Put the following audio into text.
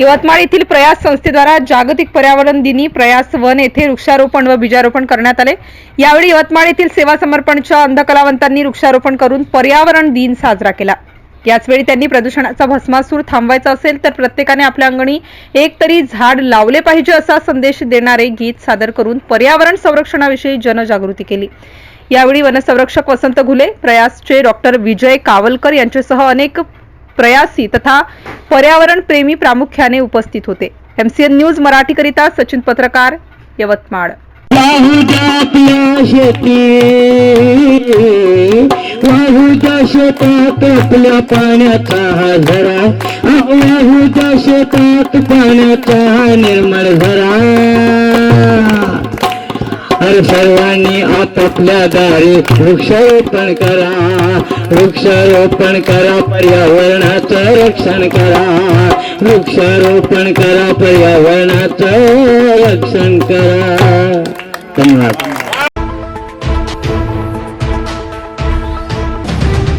यवतमाळ येथील प्रयास संस्थेद्वारा जागतिक पर्यावरण दिनी प्रयास वन येथे वृक्षारोपण व बीजारोपण करण्यात आले. यावेळी यवतमाळ येथील सेवा समर्पणच्या अंधकलावंतांनी वृक्षारोपण करून पर्यावरण दिन साजरा केला. याचवेळी त्यांनी प्रदूषणाचा भस्मासूर थांबवायचा असेल तर प्रत्येकाने आपल्या अंगणी एक तरी झाड लावले पाहिजे असा संदेश देणारे गीत सादर करून पर्यावरण संरक्षणाविषयी जनजागृती केली. यावेळी वनसंरक्षक वसंत घुले प्रयासचे डॉक्टर विजय कावलकर यांच्यासह अनेक प्रयासी तथा पर्यावरण प्रेमी प्रामुख्याने उपस्थित होते. एमसीएन न्यूज मराठीकरिता सचिन पत्रकार यवतमाळ. वाहूच्या शेतात आपल्या पाण्याचा हा झरा शेतात पाण्याचा हा निर्मळ झरा. हर सर्वांनी आपापल्या दारी वृक्षारोपण करा. वृक्षारोपण करा पर्यावरणाचं रक्षण करा. वृक्षारोपण करा पर्यावरणाचं रक्षण करा. धन्यवाद.